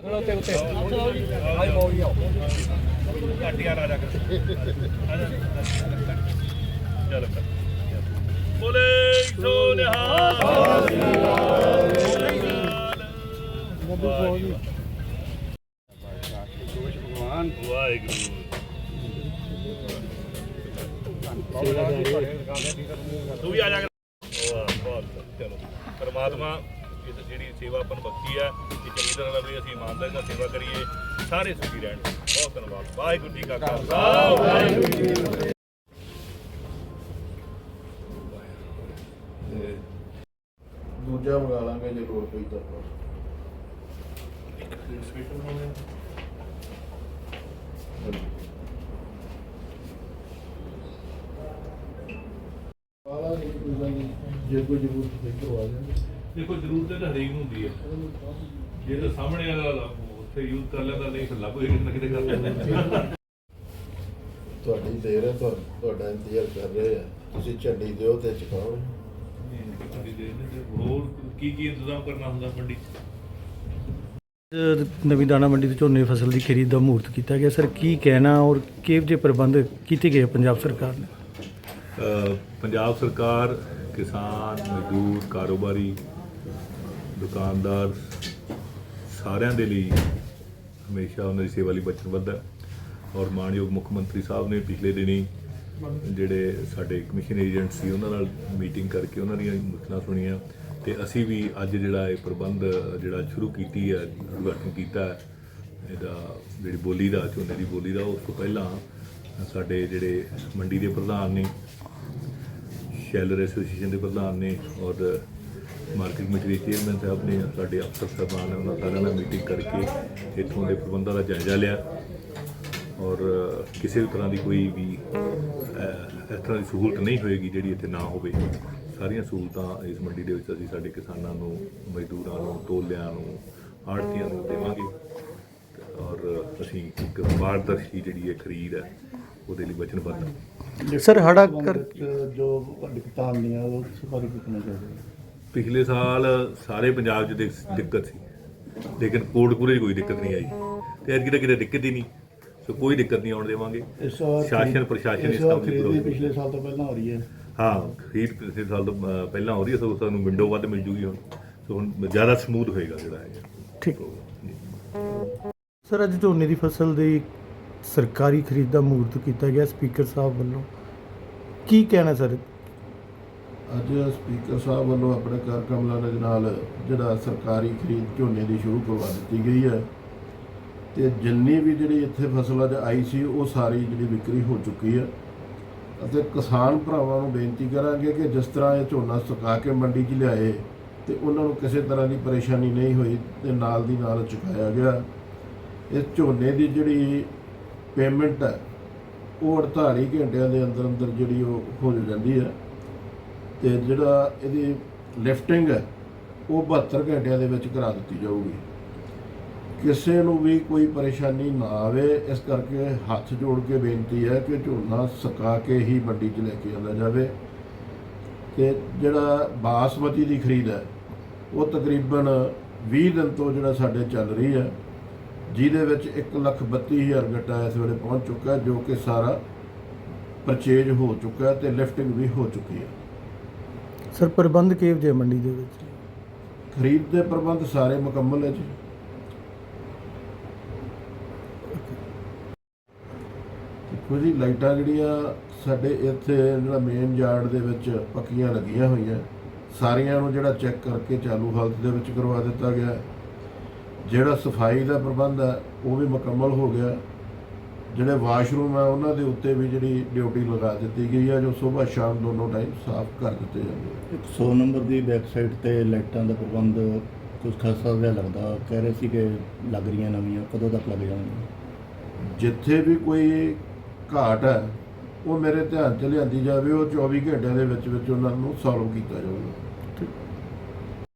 ਉੱਤੇ ਉੱਤੇ ਆਈ ਬੋਲੀ ਆਓ ਘਾਟੀਆਂ ਰਾਜਾ ਕਰ ਚੱਲ ਕਰ ਬੋਲੇ ਸੋ ਨਿਹਾਲ ਭਗਵਾਨ ਵਾਹਿਗੁਰੂ ਤੂੰ ਵੀ ਆ ਜਾ ਚਲੋ। ਪਰਮਾਤਮਾ ਇਸ ਜਿਹੜੀ ਸੇਵਾ ਆਪਾਂ ਨੂੰ ਬਖਸ਼ੀ ਹੈ ਇਹ ਚੰਗੀ ਤਰ੍ਹਾਂ ਰਵੇ ਅਸੀਂ ਇਮਾਨਦਾਰੀ ਨਾਲ ਸੇਵਾ ਕਰੀਏ। ਸਾਰੇ ਸੁਖੀ ਰਹਿਣ। ਬਹੁਤ ਧੰਨਵਾਦ। ਵਾਹਿਗੁਰੂ ਜੀ ਕਾ ਖਾਲਸਾ। ਵਾਹਿਗੁਰੂ ਜੀ ਕੀ ਫਤਿਹ ਦੂਜਾ ਮੰਗਾ ਲਾਂਗੇ ਜੇ ਲੋੜ ਪਈ ਤਾਂ ਆਲਾ ਨਹੀਂ ਕੋਈ ਗੱਲ ਨਹੀਂ। ਜੇ ਕੋਈ ਜ਼ਰੂਰਤ ਆ ਜਾਵੇ। ਦੇਖੋ ਜ਼ਰੂਰਤ ਤਾਂ ਹਰੇਕ ਨੂੰ ਹੁੰਦੀ ਹੈ। ਜੇ ਤਾਂ ਸਾਹਮਣੇ ਵਾਲਾ ਉੱਥੇ ਯੂਜ਼ ਕਰ ਲੈਂਦਾ ਨਹੀਂ ਫਿਰ ਲੱਭ ਹੀ ਕਿਤੇ ਕਿਤੇ ਕਰ ਲੈਂਦਾ ਤੁਹਾਡੀ ਦੇਰ ਹੈ ਤੁਹਾ- ਤੁਹਾਡਾ ਇੰਤਜ਼ਾਰ ਕਰ ਰਹੇ ਆ। ਤੁਸੀਂ ਝੰਡੀ ਦਿਓ ਤੇ ਚਕਾਓ। ਹੋਰ ਕੀ ਕੀ ਇੰਤਜ਼ਾਮ ਕਰਨਾ ਹੁੰਦਾ ਮੰਡੀ 'ਚ? ਅੱਜ ਨਵੀਂ ਦਾਣਾ ਮੰਡੀ ਤੋਂ ਝੋਨੇ ਦੀ ਫਸਲ ਦੀ ਖਰੀਦ ਦਾ ਮਹੂਰਤ ਕੀਤਾ ਗਿਆ। ਸਰ ਕੀ ਕਹਿਣਾ ਔਰ ਕਿਹੋ ਜਿਹੇ ਪ੍ਰਬੰਧ ਕੀਤੇ ਗਏ ਪੰਜਾਬ ਸਰਕਾਰ ਨੇ? ਅ, ਪੰਜਾਬ ਸਰਕਾਰ ਕਿਸਾਨ ਮਜ਼ਦੂਰ ਕਾਰੋਬਾਰੀ ਦੁਕਾਨਦਾਰ ਸਾਰਿਆਂ ਦੇ ਲਈ ਹਮੇਸ਼ਾ ਉਹਨਾਂ ਦੀ ਸੇਵਾ ਲਈ ਵਚਨਬੱਧ ਹੈ। ਔਰ ਮਾਨਯੋਗ ਮੁੱਖ ਮੰਤਰੀ ਸਾਹਿਬ ਨੇ ਪਿਛਲੇ ਦਿਨੀ ਜਿਹੜੇ ਸਾਡੇ ਕਮਿਸ਼ਨ ਏਜੰਟ ਸੀ, ਉਹਨਾਂ ਨਾਲ ਮੀਟਿੰਗ ਕਰਕੇ ਉਹਨਾਂ ਦੀਆਂ ਮੁਸ਼ਕਲਾਂ ਸੁਣੀਆਂ ਤੇ ਅਸੀਂ ਵੀ ਅੱਜ ਜਿਹੜਾ ਇਹ ਪ੍ਰਬੰਧ ਜਿਹੜਾ ਸ਼ੁਰੂ ਕੀਤੀ ਹੈ, ਉਦਘਾਟਨ ਕੀਤਾ ਹੈ, ਇਹਦਾ ਜਿਹੜੀ ਬੋਲੀ ਦਾ, ਝੋਨੇ ਦੀ ਬੋਲੀ ਦਾ, ਉਸ ਤੋਂ ਪਹਿਲਾਂ ਸਾਡੇ ਜਿਹੜੇ ਮੰਡੀ ਦੇ ਪ੍ਰਧਾਨ ਨੇ, ਸ਼ੈਲਰ ਐਸੋਸੀਏਸ਼ਨ ਦੇ ਪ੍ਰਧਾਨ ਨੇ ਔਰ ਮਾਰਕੀਟ ਕਮੇਟੀ ਦੇ ਚੇਅਰਮੈਨ ਸਾਹਿਬ ਨੇ ਸਾਡੇ ਅਫਸਰ ਸਾਹਿਬਾਨ ਨੇ ਉਹਨਾਂ ਸਾਰਿਆਂ ਨਾਲ ਮੀਟਿੰਗ ਕਰਕੇ ਇੱਥੋਂ ਦੇ ਪ੍ਰਬੰਧਾਂ ਦਾ ਜਾਇਜ਼ਾ ਲਿਆ। ਔਰ ਕਿਸੇ ਵੀ ਤਰ੍ਹਾਂ ਦੀ ਕੋਈ ਵੀ ਇਸ ਤਰ੍ਹਾਂ ਦੀ ਸਹੂਲਤ ਨਹੀਂ ਹੋਏਗੀ ਜਿਹੜੀ ਇੱਥੇ ਨਾ ਹੋਵੇ। ਸਾਰੀਆਂ ਸਹੂਲਤਾਂ ਇਸ ਮੰਡੀ ਦੇ ਵਿੱਚ ਅਸੀਂ ਸਾਡੇ ਕਿਸਾਨਾਂ ਨੂੰ ਮਜ਼ਦੂਰਾਂ ਨੂੰ ਤੋਲਿਆਂ ਨੂੰ ਆੜਤੀਆਂ ਨੂੰ ਦੇਵਾਂਗੇ। ਔਰ ਅਸੀਂ ਇੱਕ ਪਾਰਦਰਸ਼ੀ ਜਿਹੜੀ ਇਹ ਖਰੀਦ ਹੈ ਉਹਦੇ ਲਈ ਵਚਨਬੱਧ ਹਾਂ। ਸਰ ਹੜਾ ਕਰ ਜੋ ਦਿੱਕਤਾਂ ਆਉਂਦੀਆਂ ਉਹ ਬਾਰੇ ਪੁੱਛਣਾ ਚਾਹੁੰਦੇ ਪਿਛਲੇ ਸਾਲ ਸਾਰੇ ਪੰਜਾਬ 'ਚ ਦਿਕ- ਦਿੱਕਤ ਸੀ। ਲੇਕਿਨ ਕੋਟਪੂਰੇ 'ਚ ਕੋਈ ਦਿੱਕਤ ਨਹੀਂ ਆਈ। ਤੇ ਅੱਜ ਕਿਤੇ ਕਿਤੇ ਦਿੱਕਤ ਹੀ ਨਹੀਂ। ਸੋ ਕੋਈ ਦਿੱਕਤ ਨਹੀਂ ਆਉਣ ਦੇਵਾਂਗੇ। ਇਸ ਵਾਰ ਸ਼ਾਸਨ ਪ੍ਰਸ਼ਾਸਨ ਇਸ ਇਸ ਵਾਰ ਕੰਮ ਦੀ ਖਰੀਦੀ ਪਿਛਲੇ ਸਾਲ ਤੋਂ ਪਹਿਲਾਂ ਹੋ ਰਹੀ ਹੈ। ਹਾਂ ਖਰੀਦ ਪਿਛਲੇ ਸਾਲ ਤੋਂ ਪਹਿਲਾਂ ਹੋ ਰਹੀ ਹੈ ਸੋ ਸਾਨੂੰ ਵਿੰਡੋ ਵੱਧ ਮਿਲ ਜੂਗੀ ਹੁਣ। ਸੋ ਹੁਣ ਜ਼ਿਆਦਾ ਸਮੂਥ ਹੋਏਗਾ ਜਿਹੜਾ ਹੈ ਠੀਕ। ਸਰ ਅੱਜ ਝੋਨੇ ਦੀ ਫਸਲ ਦੀ ਸਰਕਾਰੀ ਖਰੀਦ ਦਾ ਮਹੂਰਤ ਕੀਤਾ ਗਿਆ ਸਪੀਕਰ ਸਾਹਿਬ ਵੱਲੋਂ। ਕੀ ਕਹਿਣਾ ਸਰ? ਅੱਜ ਸਪੀਕਰ ਸਾਹਿਬ ਵੱਲੋਂ ਆਪਣੇ ਕਰ ਕਮਲਾਂ ਦੇ ਨਾਲ ਜਿਹੜਾ ਸਰਕਾਰੀ ਖਰੀਦ ਝੋਨੇ ਦੀ ਸ਼ੁਰੂ ਕਰਵਾ ਦਿੱਤੀ ਗਈ ਹੈ। ਤੇ ਜਿੰਨੀ ਵੀ ਜਿਹੜੀ ਇੱਥੇ ਫਸਲ ਅੱਜ ਆਈ ਸੀ, ਉਹ ਸਾਰੀ ਜਿਹੜੀ ਵਿਕਰੀ ਹੋ ਚੁੱਕੀ ਹੈ। ਅਤੇ ਕਿਸਾਨ ਭਰਾਵਾਂ ਨੂੰ ਬੇਨਤੀ ਕਰਾਂਗੇ ਕਿ ਜਿਸ ਤਰ੍ਹਾਂ ਇਹ ਝੋਨਾ ਸੁਕਾ ਕੇ ਮੰਡੀ 'ਚ ਲਿਆਏ ਤੇ ਉਹਨਾਂ ਨੂੰ ਕਿਸੇ ਤਰ੍ਹਾਂ ਦੀ ਪਰੇਸ਼ਾਨੀ ਨਹੀਂ ਹੋਈ ਤੇ ਨਾਲ ਦੀ ਨਾਲ ਚੁਕਾਇਆ ਗਿਆ। ਇਸ ਝੋਨੇ ਦੀ ਜਿਹੜੀ ਪੇਮੈਂਟ ਹੈ, ਉਹ 48 ਘੰਟਿਆਂ ਦੇ ਅੰਦਰ ਅੰਦਰ ਜਿਹੜੀ ਉਹ ਹੋ ਜਾਂਦੀ ਹੈ। ਤੇ ਜਿਹੜਾ ਇਹਦੀ ਲਿਫਟਿੰਗ ਹੈ, ਉਹ 72 ਘੰਟਿਆਂ ਦੇ ਵਿੱਚ ਕਰਾ ਦਿੱਤੀ ਜਾਊਗੀ। ਕਿਸੇ ਨੂੰ ਵੀ ਕੋਈ ਪਰੇਸ਼ਾਨੀ ਨਾ ਆਵੇ, ਇਸ ਕਰਕੇ ਹੱਥ ਜੋੜ ਕੇ ਬੇਨਤੀ ਹੈ ਕਿ ਝੋਨਾ ਸੁਕਾ ਕੇ ਹੀ ਮੰਡੀ 'ਚ ਲੈ ਕੇ ਆਉਂਦਾ ਜਾਵੇ। ਤੇ ਜਿਹੜਾ ਬਾਸਮਤੀ ਦੀ ਖਰੀਦ ਹੈ, ਉਹ ਤਕਰੀਬਨ 20 ਦਿਨ ਤੋਂ ਜਿਹੜਾ ਸਾਡੇ ਚੱਲ ਰਹੀ ਹੈ, ਜਿਹਦੇ ਵਿੱਚ 132000 ਗੱਟਾ ਇਸ ਵੇਲੇ ਪਹੁੰਚ ਚੁੱਕਾ ਜੋ ਕਿ ਸਾਰਾ ਪਰਚੇਜ ਹੋ ਚੁੱਕਾ ਹੈ ਤੇ ਲਿਫਟਿੰਗ ਵੀ ਹੋ ਚੁੱਕੀ ਹੈ। ਸਰ, ਪ੍ਰਬੰਧ ਕਿਹੋ ਜਿਹੇ ਮੰਡੀ ਦੇ ਵਿੱਚ? ਖਰੀਦ ਦੇ ਪ੍ਰਬੰਧ ਸਾਰੇ ਮੁਕੰਮਲ ਹੈ ਜੀ। ਦੇਖੋ ਜੀ, ਲਾਈਟਾਂ ਜਿਹੜੀਆਂ ਸਾਡੇ ਇੱਥੇ ਜਿਹੜਾ ਮੇਨ ਯਾਰਡ ਦੇ ਵਿੱਚ ਪੱਕੀਆਂ ਲੱਗੀਆਂ ਹੋਈਆਂ। ਸਾਰੀਆਂ ਨੂੰ ਜਿਹੜਾ ਚੈੱਕ ਕਰਕੇ ਚਾਲੂ ਹਾਲਤ ਦੇ ਵਿੱਚ ਕਰਵਾ ਦਿੱਤਾ ਗਿਆ। ਜਿਹੜਾ ਸਫ਼ਾਈ ਦਾ ਪ੍ਰਬੰਧ ਹੈ, ਉਹ ਵੀ ਮੁਕੰਮਲ ਹੋ ਗਿਆ। ਜਿਹੜੇ ਵਾਸ਼ਰੂਮ ਹੈ ਉਹਨਾਂ ਦੇ ਉੱਤੇ ਵੀ ਜਿਹੜੀ ਡਿਊਟੀ ਲਗਾ ਦਿੱਤੀ ਗਈ ਹੈ ਜੋ ਸਵੇਰ ਸ਼ਾਮ ਦੋਨੋਂ ਟਾਈਮ ਸਾਫ਼ ਕਰ ਦਿੱਤੇ ਜਾਂਦੇ ਆ। 100 ਨੰਬਰ ਦੀ ਸਾਈਡ ਤੇ ਲਾਈਟਾਂ ਦਾ ਪ੍ਰਬੰਧ ਕੁਝ ਖਾਸਾ ਜਿਹਾ ਲੱਗਦਾ। ਕਹਿ ਰਹੇ ਸੀ ਕਿ ਲੱਗ ਰਹੀਆਂ ਨਵੀਆਂ ਕਦੋਂ ਤੱਕ ਲੱਗ ਜਾਣਗੀਆਂ? ਜਿੱਥੇ ਵੀ ਕੋਈ ਘਾਟ ਹੈ ਉਹ ਮੇਰੇ ਧਿਆਨ ਚ ਲਿਆਂਦੀ ਜਾਵੇ ਉਹ 24 ਘੰਟਿਆਂ ਦੇ ਵਿੱਚ ਵਿੱਚ ਉਹਨਾਂ ਨੂੰ ਸੋਲਵ ਕੀਤਾ ਜਾਊਗਾ।